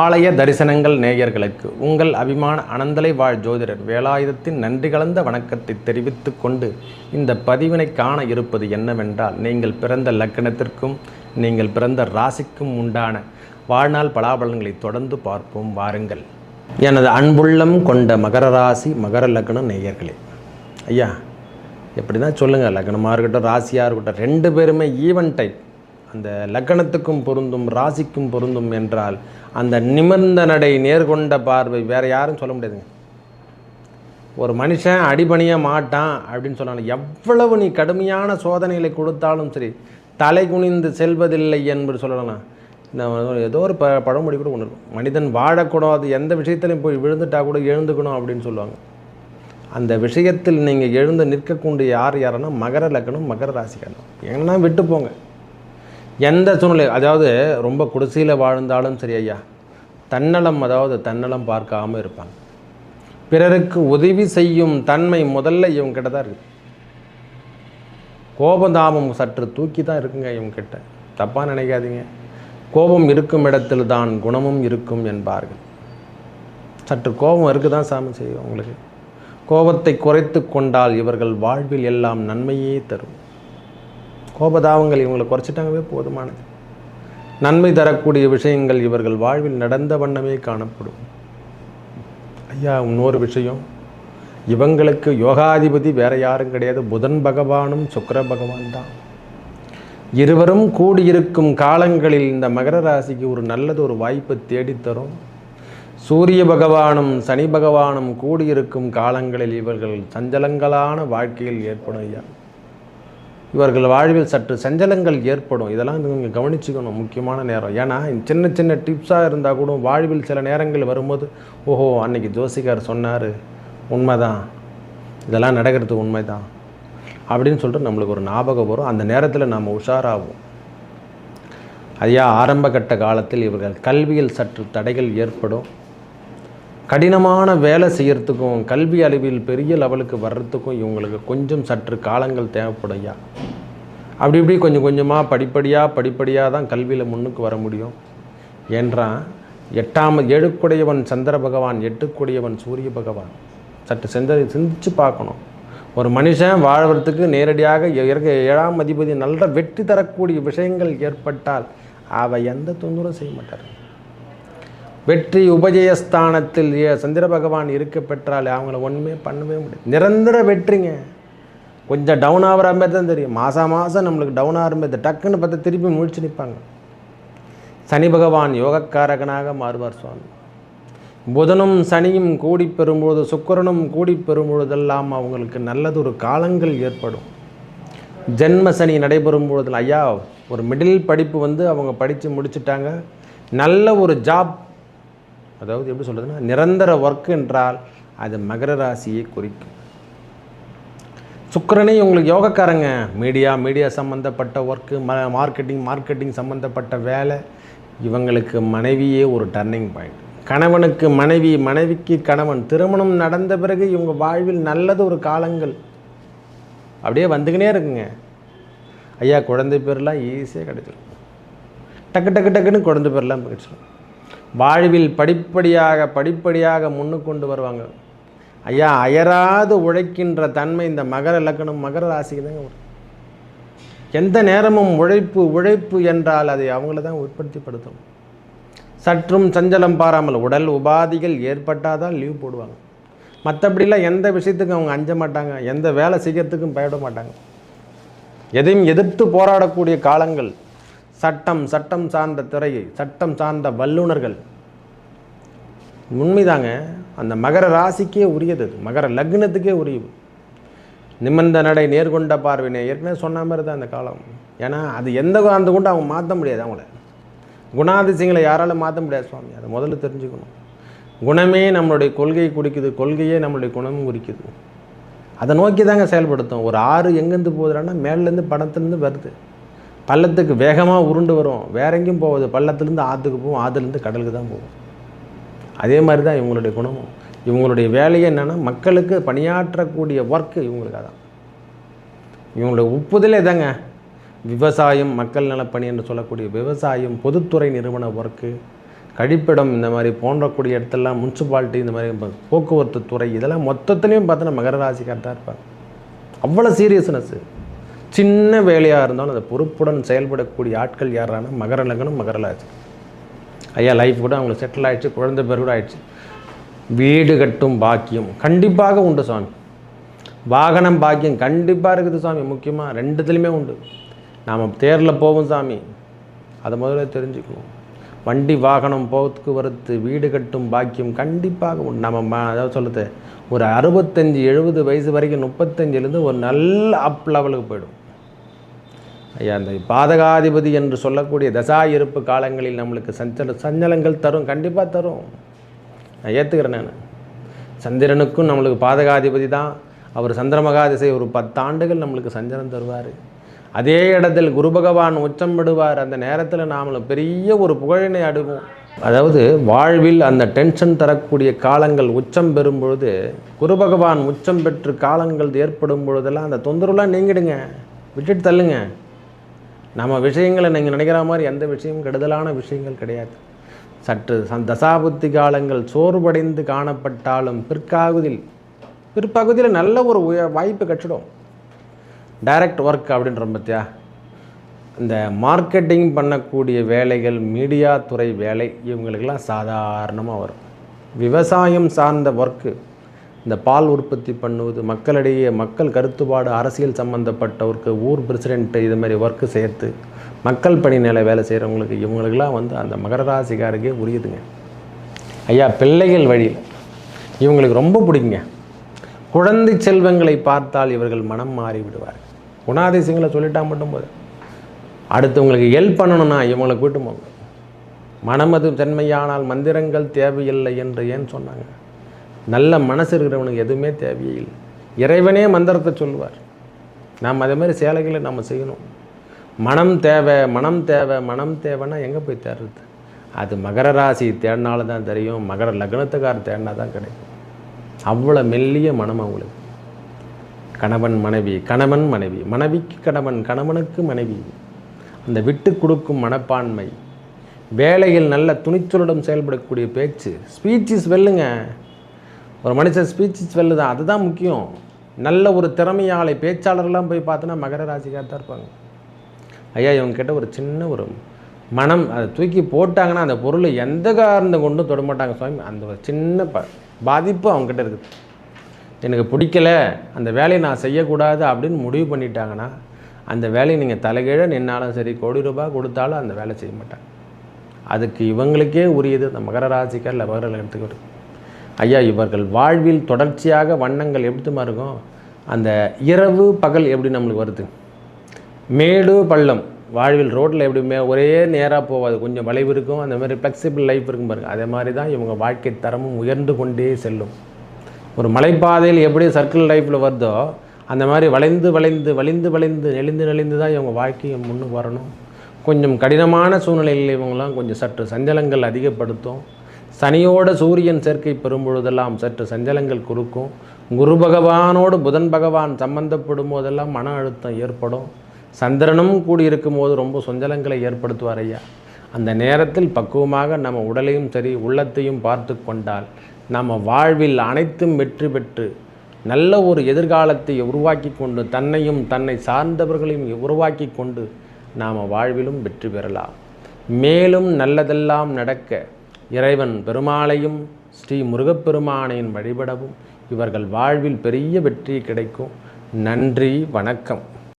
ஆலய தரிசனங்கள் நேயர்களுக்கு உங்கள் அபிமான அனந்தலை வாழ் ஜோதிடர் வேலாயுதத்தின் நன்றி கலந்த வணக்கத்தை தெரிவித்து கொண்டு இந்த பதிவினை காண இருப்பது என்னவென்றால் நீங்கள் பிறந்த லக்கணத்திற்கும் நீங்கள் பிறந்த ராசிக்கும் உண்டான வாழ்நாள் பலாபலன்களை தொடர்ந்து பார்ப்போம். வாருங்கள். எனது அன்புள்ளம் கொண்ட மகர ராசி மகர லக்னம் நேயர்களே. ஐயா எப்படி தான் சொல்லுங்கள் லக்னமாக இருக்கட்டும் ராசியாக இருக்கட்டும் ரெண்டு பேருமே ஈவன் டைப் அந்த லக்கணத்துக்கும் பொருந்தும் ராசிக்கும் பொருந்தும் என்றால் அந்த நிமிர்ந்த நடை நேர்கொண்ட பார்வை வேறு யாரும் சொல்ல முடியாதுங்க. ஒரு மனுஷன் அடிபணிய மாட்டான் அப்படின்னு சொன்னாலும் எவ்வளவு நீ கடுமையான சோதனைகளை கொடுத்தாலும் சரி தலை குனிந்து செல்வதில்லை என்பது சொல்லலாம் நான் ஏதோ ஒரு ப பழமொழி கூட ஒன்று இருக்கும். மனிதன் வாழக்கூடாது எந்த விஷயத்துலையும் போய் விழுந்துட்டா கூட எழுந்துக்கணும் அப்படின்னு சொல்லுவாங்க. அந்த விஷயத்தில் நீங்கள் எழுந்து நிற்கக்கூடிய யார் யாருன்னா மகர லக்னம் மகர ராசிக்காரன் எங்கன்னா விட்டு போங்க. எந்த சூழ்நிலை அதாவது ரொம்ப குடிசையில் வாழ்ந்தாலும் சரி ஐயா தன்னலம் அதாவது தன்னலம் பார்க்காம இருப்பாங்க. பிறருக்கு உதவி செய்யும் தன்மை முதல்ல இவங்க கிட்ட தான் இருக்குது கோபதாபம் சற்று தூக்கி தான் இருக்குங்க இவங்ககிட்ட தப்பாக நினைக்காதீங்க. கோபம் இருக்கும் இடத்தில் தான் குணமும் இருக்கும் என்பார்கள். சற்று கோபம் இருக்கு தான் சாமி செய்யும் உங்களுக்கு. கோபத்தை குறைத்து கொண்டால் இவர்கள் வாழ்வில் எல்லாம் நன்மையே தரும். கோபதாபங்கள் இவங்களை குறைச்சிட்டாங்கவே போதுமானது. நன்மை தரக்கூடிய விஷயங்கள் இவர்கள் வாழ்வில் நடந்த வண்ணமே காணப்படும். ஐயா இன்னொரு விஷயம். இவங்களுக்கு யோகாதிபதி வேற யாரும் கிடையாது. புதன் பகவானும் சுக்கிர பகவான் தான். இருவரும் கூடியிருக்கும் காலங்களில் இந்த மகர ராசிக்கு ஒரு நல்லது ஒரு வாய்ப்பை தேடித்தரும். சூரிய பகவானும் சனி பகவானும் கூடியிருக்கும் காலங்களில் இவர்கள் சஞ்சலங்களான வாழ்க்கையில் ஏற்படும் ஐயா. இவர்கள் வாழ்வில் சற்று சஞ்சலங்கள் ஏற்படும். இதெல்லாம் நீங்கள் கவனிச்சுக்கணும். முக்கியமான நேரம். ஏன்னா சின்ன சின்ன டிப்ஸாக இருந்தால் கூட வாழ்வில் சில நேரங்கள் வரும்போது ஓஹோ அன்னைக்கு ஜோசிகார் சொன்னார். உண்மைதான். இதெல்லாம் நடக்கிறது உண்மைதான். அப்படின்னு சொல்லிட்டு நம்மளுக்கு ஒரு ஞாபகம் வரும். அந்த நேரத்தில் நாம் உஷாராகும். ஐயா ஆரம்ப கட்ட காலத்தில் இவர்கள் கல்வியில் சற்று தடைகள் ஏற்படும். கடினமான வேலை செய்கிறதுக்கும் கல்வி அளவில் பெரிய லெவலுக்கு வர்றதுக்கும் இவங்களுக்கு கொஞ்சம் சற்று காலங்கள் தேவைப்படும் அப்படி இப்படி கொஞ்சம் கொஞ்சமாக படிப்படியாக படிப்படியாக தான் கல்வியில் முன்னுக்கு வர முடியும். என்றால் எட்டாம் ஏழுக்குடையவன் சந்திர பகவான் எட்டுக்குடையவன் சூரிய பகவான். சற்று செஞ்ச சிந்திச்சு பார்க்கணும். ஒரு மனுஷன் வாழ்வதற்கு நேரடியாக இறக்க ஏழாம் அதிபதி நல்ல வெற்றி தரக்கூடிய விஷயங்கள் ஏற்பட்டால் அவை எந்த தொந்தரவும் செய்ய மாட்டார். வெற்றி உபஜயஸ்தானத்தில் ஏ- சந்திர பகவான் இருக்க பெற்றாலே அவங்கள ஒன்றுமே பண்ணவே முடியாது. நிரந்தர வெற்றிங்க. கொஞ்சம் டவுன் ஆகிற மாதிரி தான் தெரியும். மாதம் மாதம் நம்மளுக்கு டவுன் ஆகிற மாதிரி டக்குன்னு பார்த்தா திருப்பி முழிச்சு நிற்பாங்க சனி பகவான் யோகக்காரகனாக மாறுவார் சுவாமி. புதனும் சனியும் கூடி பெறும்பொழுது சுக்கிரனும் கூடி பெறும்பொழுதெல்லாம் அவங்களுக்கு நல்லது ஒரு காலங்கள் ஏற்படும். ஜென்ம சனி நடைபெறும் பொழுது ஐயா ஒரு மிடில் படிப்பு வந்து அவங்க படித்து முடிச்சுட்டாங்க. நல்ல ஒரு ஜாப் அதாவது எப்படி சொல்கிறதுனா நிரந்தர ஒர்க் என்றால் அது மகர ராசியை குறிக்கும். சுக்கிரனே உங்களுக்கு யோகக்காரங்க. மீடியா மீடியா சம்மந்தப்பட்ட ஒர்க்கு ம மார்க்கெட்டிங் மார்க்கெட்டிங் சம்மந்தப்பட்ட வேலை இவங்களுக்கு மனைவியே ஒரு டர்னிங் பாயிண்ட் கணவனுக்கு மனைவி மனைவிக்கு கணவன். திருமணம் நடந்த பிறகு இவங்க வாழ்வில் நல்லது ஒரு காலங்கள். அப்படியே வந்துக்கினே இருக்குங்க. ஐயா குழந்தை பேர்லாம் ஈஸியாக கிடைச்சிடும் டக்கு டக்கு டக்குன்னு குழந்தை பேர்லாம் கிடைச்சிடும் வாழ்வில் படிப்படியாக படிப்படியாக முன்னுக்கு கொண்டு வருவாங்க. ஐயா அயராது உழைக்கின்ற தன்மை இந்த மகர லக்கணம் மகர ராசிக்கு தாங்க வரும். எந்த நேரமும் உழைப்பு உழைப்பு என்றால் அதை அவங்கள தான் உற்பத்திப்படுத்தும் சற்றும் சஞ்சலம் பாராமல் உடல் உபாதிகள் ஏற்பட்டால் தான் லீவ் போடுவாங்க. மற்றபடிலாம் எந்த விஷயத்துக்கும் அவங்க அஞ்ச மாட்டாங்க. எந்த வேலை செய்யறதுக்கும் பயப்பட மாட்டாங்க. எதையும் எதிர்த்து போராடக்கூடிய காலங்கள் சட்டம் சட்டம் சார்ந்த துறை சட்டம் சார்ந்த வல்லுநர்கள். உண்மைதாங்க அந்த மகர ராசிக்கே உரியது மகர லக்னத்துக்கே உரியது. நிமிர்ந்த நடை நேர்கொண்ட பார்வையினை ஏற்கனவே சொன்ன மாதிரி தான் அந்த காலம். ஏன்னா அது எந்த அந்த கொண்டு அவங்க மாற்ற முடியாது அவங்கள. குணாதிசயங்களை யாராலும் மாற்ற முடியாது சுவாமி அதை முதல்ல தெரிஞ்சுக்கணும். குணமே நம்மளுடைய கொள்கையை குறிக்குது கொள்கையே நம்மளுடைய குணமும் குறிக்குது. அதை நோக்கி தாங்க செயல்படுத்தும். ஒரு ஆறு எங்கேருந்து போகுதுன்னா மேலேருந்து பணத்துலேருந்து வருது. பள்ளத்துக்கு வேகமாக உருண்டு வரும். வேற எங்கேயும் போகுது. பள்ளத்துலேருந்து ஆற்றுக்கு போகும். ஆற்றுலேருந்து கடலுக்கு தான் போகும். அதே மாதிரி தான் இவங்களுடைய குணமும். இவங்களுடைய வேலையை என்னென்னா மக்களுக்கு பணியாற்றக்கூடிய ஒர்க்கு இவங்களுக்கு அதான். இவங்களுடைய ஒப்புதலே தாங்க விவசாயம் மக்கள் நலப்பணி என்று சொல்லக்கூடிய விவசாயம் பொதுத்துறை நிறுவன ஒர்க்கு கழிப்பிடம் இந்த மாதிரி போன்றக்கூடிய இடத்துலலாம் முனிசிபாலிட்டி இந்த மாதிரி போக்குவரத்து துறை இதெல்லாம் மொத்தத்துலேயும் பார்த்தோன்னா மகர ராசிக்கார் தான் இருப்பாங்க. அவ்வளோ சீரியஸ்னஸ்ஸு சின்ன வேலையாக இருந்தாலும் அந்த பொறுப்புடன் செயல்படக்கூடிய ஆட்கள் யாரானா? மகர லக்னம் மகர ராசி. ஐயா லைஃப் கூட அவங்களுக்கு செட்டில் ஆகிடுச்சு குழந்தை பேர் கூட ஆயிடுச்சு. வீடு கட்டும் பாக்கியம். கண்டிப்பாக உண்டு சுவாமி. வாகனம் பாக்கியம் கண்டிப்பாக இருக்குது சாமி முக்கியமாக ரெண்டுத்துலேயுமே உண்டு. நாம் தேரில் போவோம் சாமி. அதை முதல்ல தெரிஞ்சுக்குவோம். வண்டி வாகனம் போகிறதுக்கு வரத்து வீடு கட்டும் பாக்கியம் கண்டிப்பாக உண்டு. நம்ம ம அதாவது சொல்லுது ஒரு அறுபத்தஞ்சி எழுபது வயசு வரைக்கும் முப்பத்தஞ்சிலேருந்து ஒரு நல்ல அப் லெவலுக்கு போயிடும். ஐயா அந்த பாதகாதிபதி என்று சொல்லக்கூடிய தசா இருப்பு காலங்களில் நம்மளுக்கு சஞ்சல சஞ்சலங்கள் தரும் கண்டிப்பாக தரும். நான் ஏற்றுக்கிறேன் நான். சந்திரனுக்கும் நம்மளுக்கு பாதகாதிபதி தான். அவர் சந்திரமகாதிசை ஒரு பத்தாண்டுகள் நம்மளுக்கு சஞ்சலம் தருவார். அதே இடத்தில் குரு பகவான் உச்சம் விடுவார் அந்த நேரத்தில் நாம் பெரிய ஒரு புகழினை அடுவோம். அதாவது வாழ்வில் அந்த டென்ஷன் தரக்கூடிய காலங்கள் உச்சம் பெறும் பொழுது குரு பகவான் உச்சம் பெற்று காலங்கள் ஏற்படும் பொழுதெல்லாம் அந்த தொந்தரவுலாம் நீங்கிடுங்க. விட்டுட்டு தள்ளுங்க. நம்ம விஷயங்களை நீங்கள் நினைக்கிற மாதிரி எந்த விஷயமும் கெடுதலான விஷயங்கள் கிடையாது. சற்று சந் தசாபுத்தி காலங்கள் சோர்வடைந்து காணப்பட்டாலும் பிற்காகுதில் பிற்பகுதியில் நல்ல ஒரு உய வாய்ப்பு கட்டிடும். டைரக்ட் ஒர்க் அப்படின்ற பார்த்தியா இந்த மார்க்கெட்டிங் பண்ணக்கூடிய வேலைகள் மீடியா துறை வேலை இவங்களுக்கெல்லாம் சாதாரணமாக வரும். விவசாயம் சார்ந்த ஒர்க்கு இந்த பால் உற்பத்தி பண்ணுவது மக்களிடையே மக்கள் கருத்துப்பாடு அரசியல் சம்மந்தப்பட்டவருக்கு ஊர் பிரசிடென்ட்டு இது மாதிரி ஒர்க்கு சேர்த்து மக்கள் பணி நிலை வேலை செய்கிறவங்களுக்கு இவங்களுக்கெல்லாம் வந்து அந்த மகர ராசிக்காரருக்கே உரியதுங்க. ஐயா பிள்ளைகள் வழியில் இவங்களுக்கு ரொம்ப பிடிக்குங்க. குழந்தை செல்வங்களை பார்த்தால் இவர்கள் மனம் மாறி விடுவார். குணாதிசயங்களை சொல்லிட்டா மட்டும் போது அடுத்தவங்களுக்கு ஹெல்ப் பண்ணணும்னா இவங்களை கூட்டு போங்க. மனமது தன்மையானால் மந்திரங்கள் தேவையில்லை என்று ஏன் சொன்னாங்க? நல்ல மனசு இருக்கிறவனுக்கு எதுவுமே தேவையே இல்லை இறைவனே மந்திரத்தை சொல்லுவார். நாம் அதே மாதிரி சேலைகளை நம்ம செய்யணும். மனம் தேவை மனம் தேவை மனம் தேவைன்னா எங்கே போய் தேடுறது? அது மகர ராசி தேடினால தான் தெரியும் மகர லக்னத்துக்கார் தேடினா தான் கிடைக்கும். அவ்வளோ மெல்லிய மனம் அவங்களுக்கு. கணவன் மனைவி கணவன் மனைவி மனைவிக்கு கணவன் கணவனுக்கு மனைவி. அந்த விட்டு கொடுக்கும் மனப்பான்மை. வேலையில் நல்ல துணிச்சலுடன் செயல்படக்கூடிய பேச்சு. ஸ்பீச்சஸ் வெல்லுங்க. ஒரு மனுஷன் ஸ்பீச் ஸ்வெல்லு தான் அதுதான் முக்கியம். நல்ல ஒரு திறமையாளை பேச்சாளர்லாம் போய் பார்த்தோன்னா மகர ராசிக்காக தான் இருப்பாங்க. ஐயா இவங்க கிட்ட ஒரு சின்ன ஒரு மனம் அதை தூக்கி போட்டாங்கன்னா அந்த பொருளை எந்த காரணம் கொண்டும் தொட மாட்டாங்க சுவாமி. அந்த ஒரு சின்ன ப பாதிப்பு அவங்ககிட்ட இருக்குது. எனக்கு பிடிக்கல அந்த வேலையை நான் செய்யக்கூடாது அப்படின்னு முடிவு பண்ணிட்டாங்கன்னா அந்த வேலையை நீங்கள் தலைகீழ நின்னாலும் சரி கோடி ரூபாய் கொடுத்தாலும் அந்த வேலை செய்ய மாட்டாங்க. அதுக்கு இவங்களுக்கே உரியது அந்த மகர ராசிக்கார் இல்லை மகர லக்னத்துக்கு வருது ஐயா இவர்கள் வாழ்வில் தொடர்ச்சியாக வண்ணங்கள் எப்படிமா இருக்கும்? அந்த இரவு பகல் எப்படி நம்மளுக்கு வருது? மேடு பள்ளம் வாழ்வில் ரோட்டில் எப்படியுமே ஒரே நேராக போகாது கொஞ்சம் வளைவு இருக்கும் அந்த மாதிரி ஃப்ளெக்சிபிள் லைஃப் இருக்கும் பாருங்க. அதே மாதிரி தான் இவங்க வாழ்க்கை தரமும் உயர்ந்து கொண்டே செல்லும். ஒரு மலைப்பாதையில் எப்படி சர்க்கிள் லைஃப்பில் வருதோ அந்த மாதிரி வளைந்து வளைந்து வளைந்து வளைந்து நெளிந்து நெளிந்து தான் இவங்க வாழ்க்கையை முன்னுக்கு வரணும். கொஞ்சம் கடினமான சூழ்நிலையில் இவங்களாம் கொஞ்சம் சற்று சஞ்சலங்கள் அதிகப்படுத்தும். சனியோட சூரியன் சேர்க்கை பெறும் பொழுதெல்லாம் சற்று சஞ்சலங்கள் குறுக்கும் குரு பகவானோடு புதன் பகவான் சம்பந்தப்படும் போதெல்லாம் மன அழுத்தம் ஏற்படும். சந்திரனும் கூடி இருக்கும் போது ரொம்ப சஞ்சலங்களை ஏற்படுத்துவார் ஐயா. அந்த நேரத்தில் பக்குவமாக நம்ம உடலையும் சரி உள்ளத்தையும் பார்த்து கொண்டால் நம்ம வாழ்வில் அனைத்தும் வெற்றி பெற்று நல்ல ஒரு எதிர்காலத்தை உருவாக்கி கொண்டு தன்னையும் தன்னை சார்ந்தவர்களையும் உருவாக்கி கொண்டு நாம் வாழ்விலும் வெற்றி பெறலாம். மேலும் நல்லதெல்லாம் நடக்க இறைவன் பெருமாளையும் ஸ்ரீ முருகப்பெருமானையும் வழிபடவும் இவர்கள் வாழ்வில் பெரிய வெற்றி கிடைக்கும். நன்றி வணக்கம்.